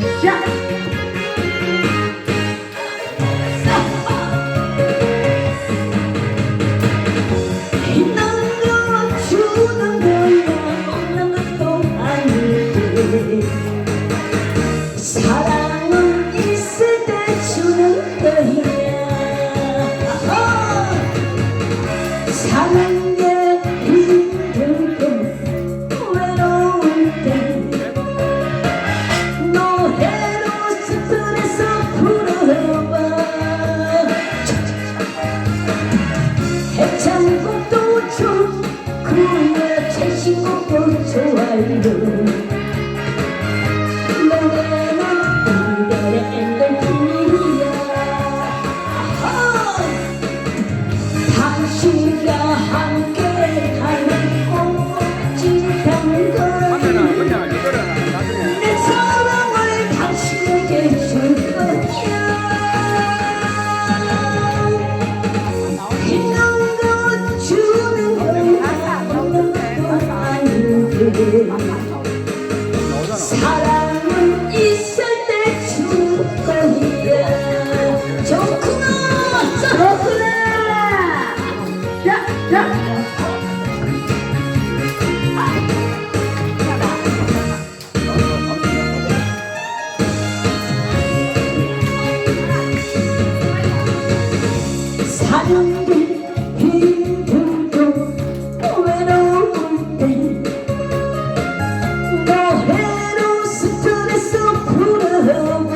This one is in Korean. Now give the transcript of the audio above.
Jack. 사랑들 힘들고 외로울 때나 해로 스트레스 풀어가